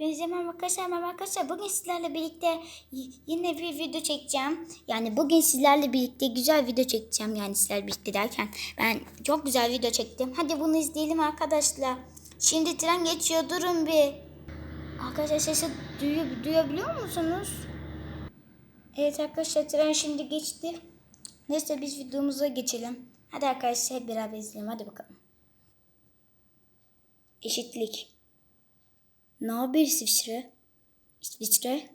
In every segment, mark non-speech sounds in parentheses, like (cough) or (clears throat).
Benzemem arkadaşlar, merhaba arkadaşlar. Bugün sizlerle birlikte yine bir video çekeceğim. Yani bugün sizlerle birlikte güzel video çekeceğim. Yani sizlerle birlikte derken ben çok güzel video çektim. Hadi bunu izleyelim arkadaşlar. Şimdi tren geçiyor, durun bir. Arkadaşlar sesi duyu- duyabiliyor musunuz? Evet arkadaşlar tren şimdi geçti. Neyse biz videomuza geçelim. Hadi arkadaşlar hep beraber izleyelim. Hadi bakalım. Eşitlik. Ne haber İsviçre? İsviçre?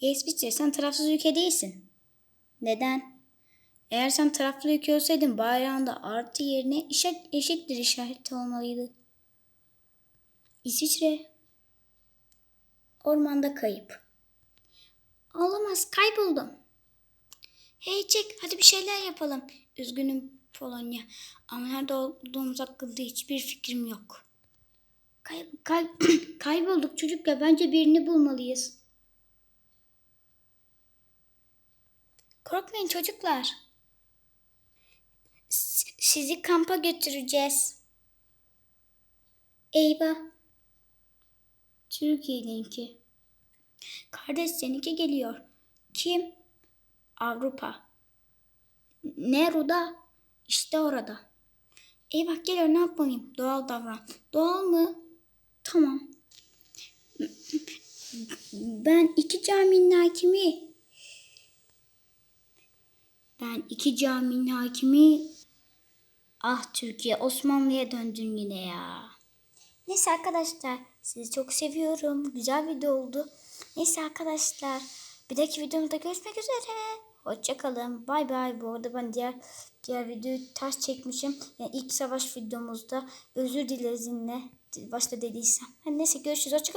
Ya İsviçre sen tarafsız ülke değilsin. Neden? Eğer sen taraflı ülke olsaydın bayrağında artı yerine eşit, eşittir işareti olmalıydı. İsviçre. Ormanda kayıp. Olamaz kayboldum. Hey çek hadi bir şeyler yapalım. Üzgünüm Polonya ama nerede olduğumuz hakkında hiçbir fikrim yok. Kay, kay, (clears throat) kaybolduk çocuk ya bence birini bulmalıyız. Korkmayın çocuklar. S- sizi kampa götüreceğiz. Eyvah. Türkiye'ninki. Kardeş seninki geliyor. Kim? Avrupa. Nero'da? İşte orada. Eyvah geliyor ne yapmalıyım? Doğal davran. Doğal mı? Tamam. Ben iki caminin hakimi. Ben iki caminin hakimi. Ah Türkiye Osmanlı'ya döndün yine ya. Neyse arkadaşlar sizi çok seviyorum. Güzel video oldu. Neyse arkadaşlar bir dahaki videomda görüşmek üzere. Hoşçakalın. Bay bay. Bu arada ben diğer diğer videoyu ters çekmişim. Yani ilk savaş videomuzda özür dileriz yine. Başta dediysem. Neyse görüşürüz. Hoşçakalın.